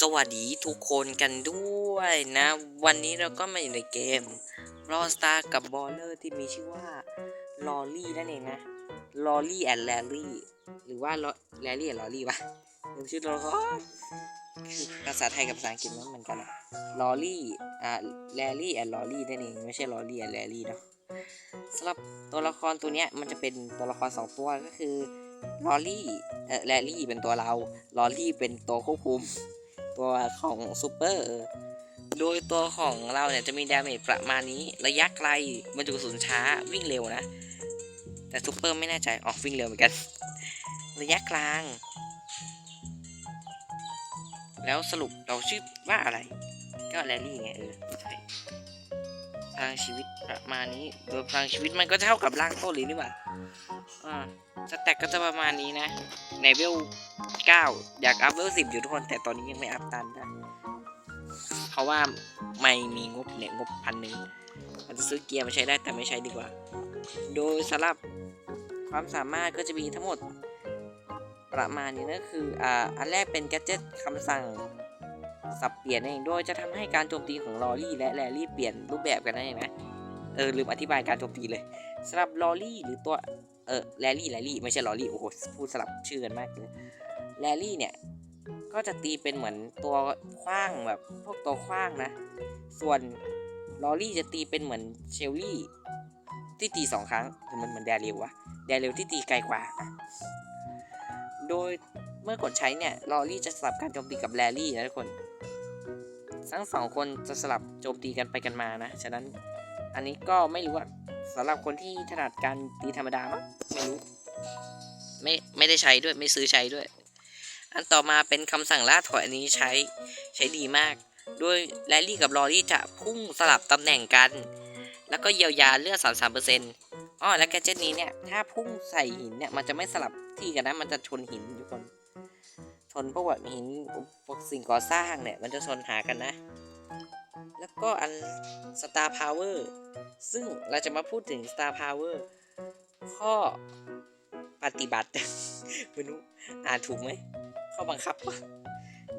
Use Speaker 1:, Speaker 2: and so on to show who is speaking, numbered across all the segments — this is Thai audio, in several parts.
Speaker 1: สวัสดีทุกคนกันด้วยนะ วันนี้เราก็มาอยู่ในเกม r o s t a r กับบอลเลอร์ที่มีชื่อว่าลอรี่นั่นเองนะลอรี่แอนด์แลรี่หรือว่าแลรี่แอนด์ลอรี่ปะลืมชื่อตัวละครคือภาษาไทยกับภาษาอังกฤษมันเหมือนกันอะลอรี่อ่าแลรี่แอนด์ลอรี่นั่นเองไม่ใช่ลอรี่แอนด์แลรี่เนาะสำหรับตัวละครตัวเนี้ยมันจะเป็นตัวละครสองตัวก็คือ ลอรี่เออแลรี่เป็นตัวเรา ลอรี่เป็นตัวควบคุม ตัวของซูเปอร์ โดยตัวของเราเนี่ยจะมีดาเมจประมาณนี้ ระยะไกลบรรจุกระสุนช้าวิ่งเร็วนะ แต่ซูเปอร์ไม่แน่ใจออกวิ่งเร็วเหมือนกัน ระยะกลาง แล้วสรุปเราชื่อว่าอะไร ก็แรลลี่ไงเออใช่พลังชีวิตประมาณนี้ โดยพลังชีวิตมันก็เท่ากับร่างต้นเลยนี่หว่าอ่า สแต็กก็จะประมาณนี้นะในเวล9อยากอัพเวล10อยู่ทุกคน แต่ตอนนี้ยังไม่อัพตันนะ เพราะว่าไม่มีงบเนี่ยงบพันหนึ่งมันจะซื้อเกียร์มาใช้ได้แต่ไม่ใช้ดีกว่า โดยสำหรับความสามารถก็จะมีทั้งหมดประมาณนี้นะคืออ่าอันแรกเป็นแกจิตคำสั่งสับเปลี่ยนนั่นเองโดยจะทำให้การโจมตีของลอรี่และแรลลี่เปลี่ยนรูปแบบกันนั่นเองนะเออลืมอธิบายการโจมตีเลยสำหรับลอรี่หรือตัว เออแรลลี่แรลลี่ไม่ใช่ลอรี่โอ้โหพูดสลับชื่อกันมากเลยแรลลี่เนี่ยก็จะตีเป็นเหมือนตัวคว้างแบบพวกตัวคว้างนะ ส่วนลอรี่จะตีเป็นเหมือนเชลลี่ที่ตีสองครั้งถึงมันเหมือนแดเรลวะแดเรลที่ตีไกลกว่า โดยเมื่อกดใช้เนี่ยลอรี่จะสลับการโจมตีกับแรลลี่นะทุกคน ทั้งสองคนจะสลับโจมตีกันไปกันมานะ ฉะนั้นอันนี้ก็ไม่รู้ว่า สำหรับคนที่ถนัดการตีธรรมดามั้งไม่รู้ไม่ไม่ได้ใช้ด้วยไม่ซื้อใช้ด้วย อันต่อมาเป็นคำสั่งล่าถอยอันนี้ใช้ใช้ดีมาก โดยแรลลี่กับลอรี่จะพุ่งสลับตำแหน่งกัน แล้วก็เยียวยาเลือด33%อ๋อและแกเจตนี้เนี่ย ถ้าพุ่งใส่หินเนี่ย มันจะไม่สลับที่กันนะ มันจะชนหินทุกคนชนพวกแบบหินพวกสิ่งก่อสร้างเนี่ย มันจะชนหากันนะ แล้วก็อัน Star Power ซึ่งเราจะมาพูดถึง Star Power ข้อปฏิบัติไม่รู้อ่านถูกไหมข้อบังคับ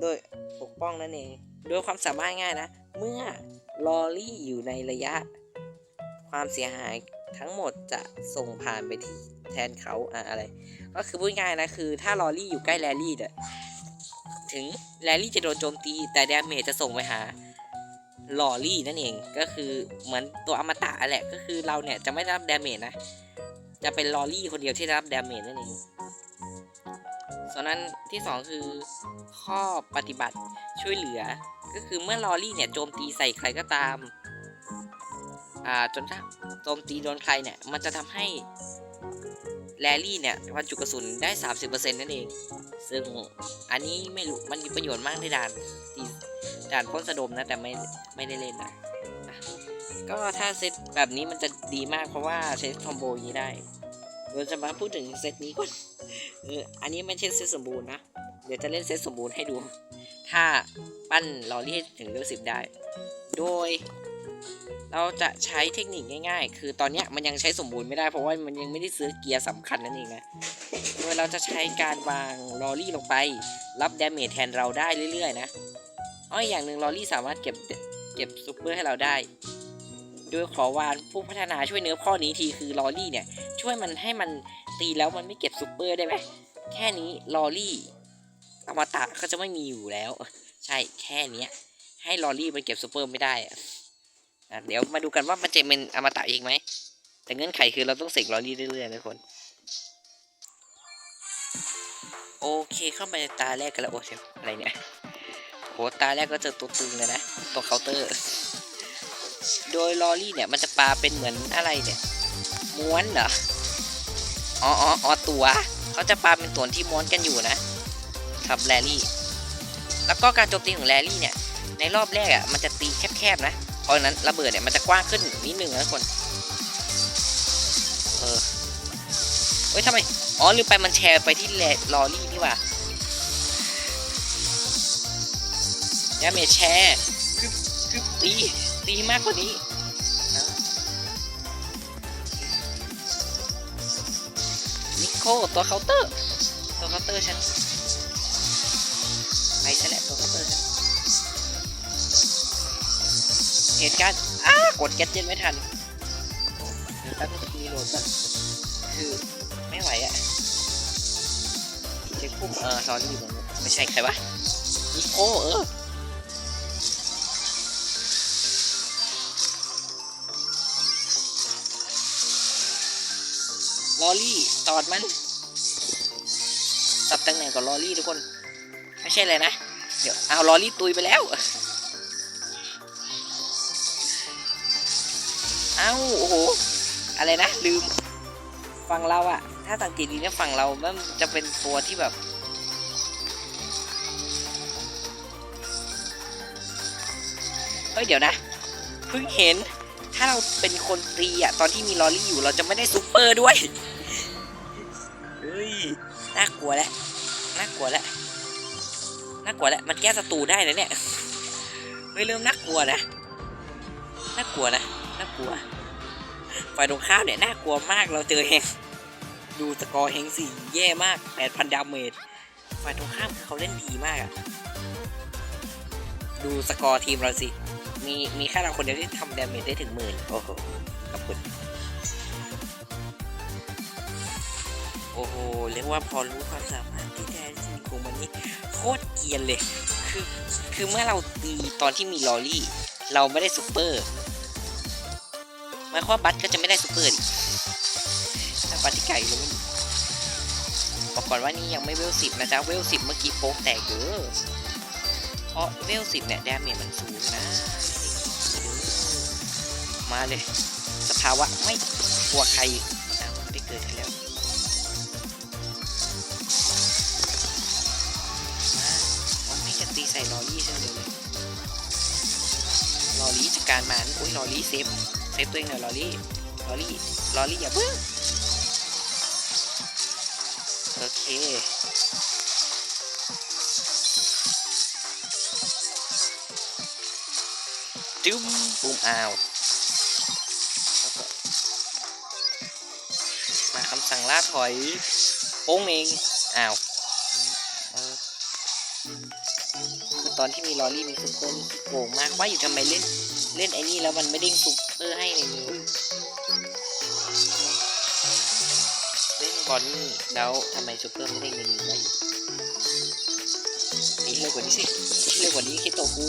Speaker 1: โดยปกป้องนั่นเองโดยความสามารถง่ายนะ เมื่อลอรี่อยู่ในระยะ ความเสียหายทั้งหมดจะส่งผ่านไปที่แทนเขาอะอะไร ก็คือพูดง่ายนะคือ ถ้าลอรี่อยู่ใกล้แรลลี่เนี่ยถึงแรลลี่จะโดนโจมตีแต่ดาเมจจะส่งไปหา ลอรี่นั่นเองก็คือเหมือนตัวอมตะแหละก็คือเราเนี่ยจะไม่ได้รับดาเมจนะ จะเป็นลอรี่คนเดียวที่ได้รับดาเมจนั่นเองส่วนนั้นที่ 2 คือข้อปฏิบัติช่วยเหลือ ก็คือเมื่อลอรี่เนี่ยโจมตีใส่ใครก็ตามอ่าจนถ้าโจมตีโดนใครเนี่ยมันจะทำให้แรลลี่เนี่ยบรรจุกระสุนได้ 30%นั่นเอง ซึ่งอันนี้ไม่รู้มันมีประโยชน์มากในด่าน ด่านพ้นสะดมนะแต่ไม่ไม่ได้เล่นนะะก็ถ้าเซตแบบนี้มันจะดีมากเพราะว่าใช้คอมโบนี้ได้เราจะมาพูดถึงเซตนี้ก่อนเอออันนี้ไม่ใช่เซตสมบูรณ์นะ เดี๋ยวจะเล่นเซตสมบูรณ์ให้ดู ถ้าปั้นลอรี่ให้ถึงเลเวลสิบได้ โดย เราจะใช้เทคนิคง่าย ๆ คือตอนนี้มันยังใช้สมบูรณ์ไม่ได้เพราะว่ามันยังไม่ได้ซื้อเกียร์สำคัญนั่นเองนะ โดยเราจะใช้การวางลอรี่ลงไป รับดาเมจแทนเราได้เรื่อยๆนะ อ้ออีกอย่างหนึ่งลอรี่สามารถเก็บเก็บซูเปอร์ให้เราได้ โดยขอวานผู้พัฒนาช่วยเนื้อข้อนี้ทีคือลอรี่เนี่ย ช่วยมันให้มันตีแล้วมันไม่เก็บซูเปอร์ได้ไหมแค่นี้ลอรี่อมตะก็จะไม่มีอยู่แล้ว ใช่แค่เนี้ย ให้ลอรี่มันเก็บซูเปอร์ไม่ได้อะเดี๋ยวมาดูกันว่ามันจะเป็นอมตะอีกไหมแต่เงื่อนไขคือเราต้องเสกลอรี่เรื่อยๆนะคนโอเคเข้ามาตาแรกกันแล้วโอ้เซอะไรเนี่ย โหตาแรกก็เจอตัวตึงเลยนะตัวเคาน์เตอร์ โดยลอรี่เนี่ยมันจะปาเป็นเหมือนอะไรเนี่ยม้วนเหรออ๋ออ๋อตัว เขาจะปาเป็นตัวที่ม้วนกันอยู่นะครับแรลลี่ แล้วก็การโจมตีของแรลลี่เนี่ย ในรอบแรกอะมันจะตีแคบๆนะ เพราะฉะนั้นระเบิดเนี่ยมันจะกว้างขึ้นนิดนึงนะทุกคน เออเฮ้ยทำไม อ๋อลืมไปมันแชร์ไปที่แรลอรี่นี่ว่า เนี่ยเมจแชร์คือคือตีตีมากกว่านี้นิโคตัวเคาน์เตอร์ ตัวเคาน์เตอร์ฉันไปซะแหล้วตัวเคัพเปอร์ฉันเหตุการณ์อ้ากดแก๊สเจนไม่ทันเดี๋ยวแป๊บนึงรีโหลดก่อนคือไม่ไหวอะเช็คปุ๊บเออซอรี่อยู่ตรงนู้ไม่ใช่ใครวะนิโคเออ อรี่ตอดมัน สับตำแหน่งกับลอรี่ทุกคน ไม่ใช่เลยนะ เดี๋ยวเอาลอรี่ตุยไปแล้ว เอาโอ้โห อะไรนะ ลืม ฝั่งเราอะถ้าสังเกตดีเนี่ยฝั่งเรา มันจะเป็นตัวที่แบบเฮ้ยเดี๋ยวนะ เพิ่งเห็นถ้าเราเป็นคนตีอะตอนที่มีลอรี่อยู่เราจะไม่ได้ซูเปอร์ด้วย เฮ้ย น่ากลัวแล้ว น่ากลัวแล้ว น่ากลัวแล้ว มันแก้ศัตรูได้นะเนี่ยเฮ้ยเริ่มน่ากลัวนะ น่ากลัวนะ น่ากลัว ฝ่ายตรงข้ามเนี่ยน่ากลัวมาก เราเจอเฮงดูสกอร์เฮงสี่แย่มาก8,000ดาเมจ ฝ่ายตรงข้ามเขาเล่นดีมากอะดูสกอร์ทีมเราสิ มีมีแค่เราคนเดียวที่ทำดาเมจได้ถึงหมื่น โอ้โหขอบคุณ โอ้โหเรียกว่าพอรู้ความสามารถที่แท้จริงของมันนี่โคตรเกียนเลย คือคือเมื่อเราตีตอนที่มีลอรี่ เราไม่ได้ซูเปอร์หมายความว่าบัตก็จะไม่ได้ซูเปอร์ดิถ้าบัตที่ไก่ลยบอกก่อนว่านี่ยังไม่เวลสิบนะจ๊ะเวลสิบเมื่อกี้โป๊กแตกเด้อเพราะเวลสิบเนี่ยดาเมจมันสูงนะ มาเลย สภาวะไม่กลัวใครอ้าวได้เกิดขึ้นแล้ว ลอรี่จัดการมันอุ้ยลอรี่เซฟเซฟตัวเองหน่อยลอรี่ลอรี่ลอรี่อย่าเพิ่งโอเคจุ้มปุ่มอ้าวมาคำสั่งล่าถอยโป้งเองอ้าวคือตอนที่มีลอรี่มีซุปเปอร์นี่โกงมากว่าอยู่ทำไมเล่น เล่นไอ้นี่แล้วมันไม่เด้งซุปเปอร์ให้เลยเล่นบอลนี่แล้วทำไมซุปเปอร์ไม่เด้งเลยได้อยู่ตีเร็วกว่านี้สิตีเร็วกว่านี้คิดโตกู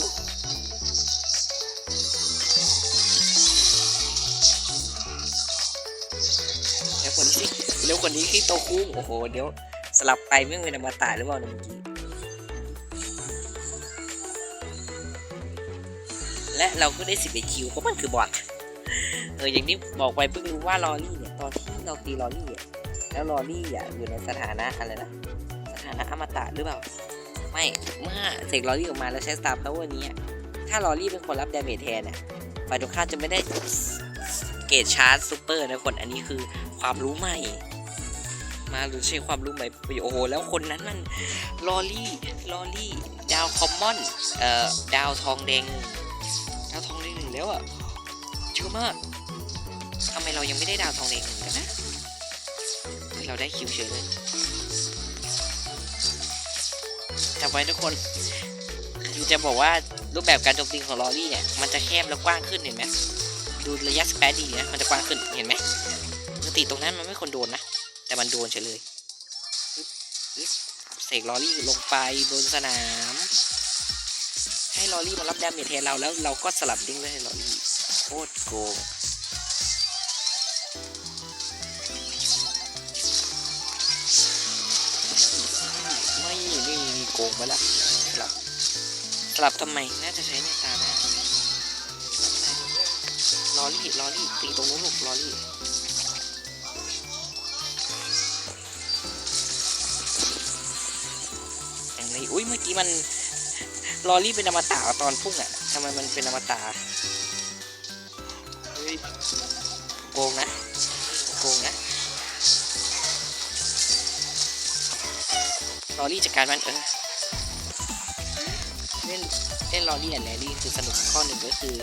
Speaker 1: เร็วกว่านี้สิเร็วกว่านี้คิดโตกูโอ้โห เดี๋ยวสลับไปไม่เป็นอมตะหรือเปล่าเนี่ยเมื่อกี้ และเราก็ได้สิบเอ็ดคิวเพราะมันคือบอทเอออย่างที่บอกไปเพิ่งรู้ว่าลอรี่เนี่ยตอนที่เราตีลอรี่อะแล้วลอรี่อะอยู่ในสถานะอะไรนะสถานะอมตะหรือเปล่าไม่เมื่อเสกลอรี่ออกมาแล้วใช้สตาร์พาวเวอร์นี้ถ้าลอรี่เป็นคนรับดาเมจแทนเนี่ยฝ่ายตรงข้ามจะไม่ได้เกรดชาร์จซูเปอร์นะคนอันนี้คือความรู้ใหม่ มาหรือใช้ความรู้ใหม่โอ้โหแล้วคนนั้นมันลอรี่ลอรี่ดาวคอมมอนเอ่อดาวทองแดง แล้วอะเยอะมากทำไมเรายังไม่ได้ดาวทองแดงหนึ่งกันนะเฮ้ยเราได้คิวเฉยเลยจำไว้ทุกคนคือจะบอกว่ารูปแบบการโจมตีของลอรี่เนี่ยมันจะแคบแล้วกว้างขึ้นเห็นไหมดูระยะสเปซดีนะมันจะกว้างขึ้นเห็นไหมปกติตรงนั้นมันไม่ควรโดนนะ แต่มันโดนเฉยเลยเสกลอรี่ลงไปบนสนาม ให้ลอรี่มารับดาเมจแทนเราแล้วเราก็สลับดิ้งไว้ให้ลอรี่โคตรโกงไม่ไม่มีโกงมาละสลับสลับทำไมน่าจะใช้ในตาหน้าลอรี่ลอรี่ตีตรงนู้นลูกลอรี่อย่างนี้อุ้ยเมื่อกี้มัน ลอรี่เป็นอมตะตอนพุ่งอะทำไมมันเป็นอมตะเฮ้ยโกงนะโกงนะลอรี่จัดการมันเออเล่นเล่นลอรี่และแลลี่คือสนุกข้อหนึ่งก็คือ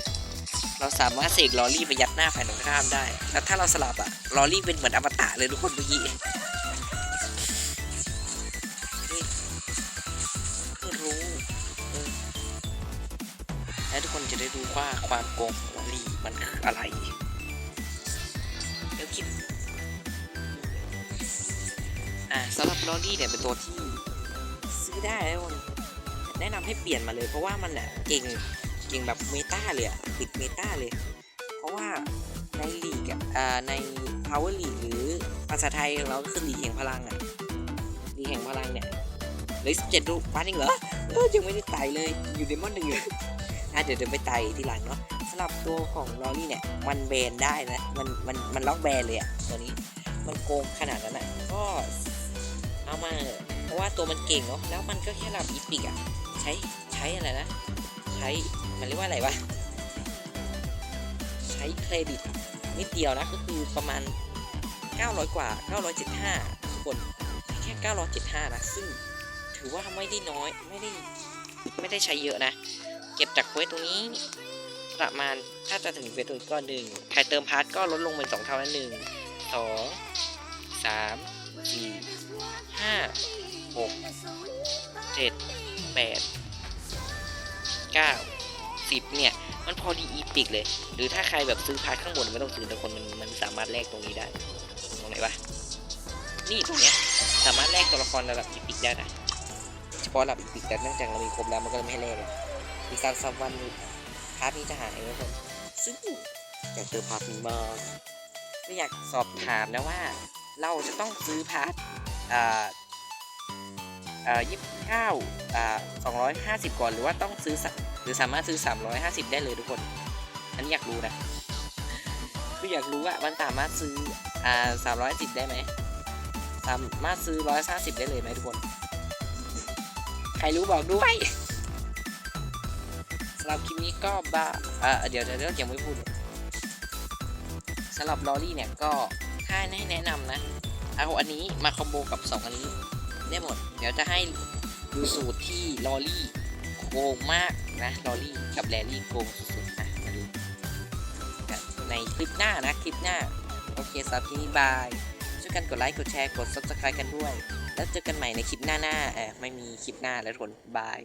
Speaker 1: เราสามารถเสกลอรี่ไปยัดหน้าฝ่ายตรงข้ามได้ แล้วถ้าเราสลับอะลอรี่เป็นเหมือนอมตะเลยทุกคนเมื่อกี้ ความโกงของลอรี่มันคืออะไรเดี๋ยวคิดอ่าสำหรับลอรี่เนี่ยเป็นตัวที่ซื้อได้แล้วแนะนำให้เปลี่ยนมาเลยเพราะว่ามันอะเก่งเก่งแบบเมตาเลยอะติดเมตาเลย เพราะว่าในลีกอะอ่าใน power league หรือภาษาไทยเราก็คือลีกแห่งพลังอะลีกแห่งพลังเนี่ยเลยสิบเจ็ดลูกปันเองเหรอเออยังไม่ได้ไต่เลยอยู่เดมอนหนึ่งอยู่ อะเดี๋ยวเดี๋ยวไปไต่ทีหลังเนาะสำหรับตัวของลอรี่เนี่ย มันแบนได้นะ มันมันมันล็อกแบนเลยอะตัวนี้มันโกงขนาดนั้นอะก็เอามาเพราะว่าตัวมันเก่งเนาะแล้วมันก็แค่รับอีพิกอะใช้ใช้อะไรนะใช้มันเรียกว่าอะไรวะใช้เครดิตนิดเดียวนะก็คือประมาณ 900 กว่า 975 คนแค่ 975 นะ ซึ่งถือว่าไม่ได้น้อยไม่ได้ไม่ได้ใช้เยอะนะ เก็บจากเควสตรงนี้ ประมาณถ้าจะถึงเควสตรงนี้ก็หนึ่งใครเติมพาร์ทก็ลดลงเป็นสองเท่านั้นหนึ่งสองสามสี่ห้าหกเจ็ดแปดเก้าสิบเนี่ย มันพอดีอีปิกเลย หรือถ้าใครแบบซื้อพาร์ทข้างบนไม่ต้องซื้อแต่คนมันมันสามารถแลกตรงนี้ได้ ตรงไหนวะ นี่ตรงเนี้ยสามารถแลกตัวละครระดับอีปิกได้นะเฉพาะระดับอีปิกแต่เนื่องจากเรามีครบแล้วมันก็ไม่ให้แลกเลย มีการซับวันพาร์ทนี้จะหายนะคนซึ่งอยากเติมพาร์ทนี้มากไม่อยากสอบถามนะว่า เราจะต้องซื้อพาร์ทอ่าอ่ายี่สิบเก้าอ่าสองร้อยห้าสิบก่อนหรือว่าต้องซื้อสักหรือสามารถซื้อสามร้อยห้าสิบได้เลยทุกคน อันนี้อยากรู้นะคืออยากรู้ว่ามันสามารถซื้ออ่าสามร้อยสิบได้ไหมสามารถซื้อร้อยห้าสิบได้เลยไหมทุกคน ใครรู้บอกด้วย สำหรับคลิปนี้ก็บ้าเดี๋ยวเดี๋ยวเดี๋ยวยังไม่พูดสำหรับลอรี่เนี่ยก็ถ้าให้แนะนำนะ เอาอันนี้มาคอมโบกับ 2 อันนี้ ได้หมด เดี๋ยวจะให้ดูสูตรที่ลอรี่โกงมากนะลอรี่กับแรลลี่โกงสุดๆนะมาดูในคลิปหน้านะคลิปหน้า โอเคสำหรับที่นี้บายช่วยกันกดไลค์กดแชร์กด subscribe กันด้วย แล้วเจอกันใหม่ในคลิปหน้าๆเออไม่มีคลิปหน้าแล้วทุกคนบาย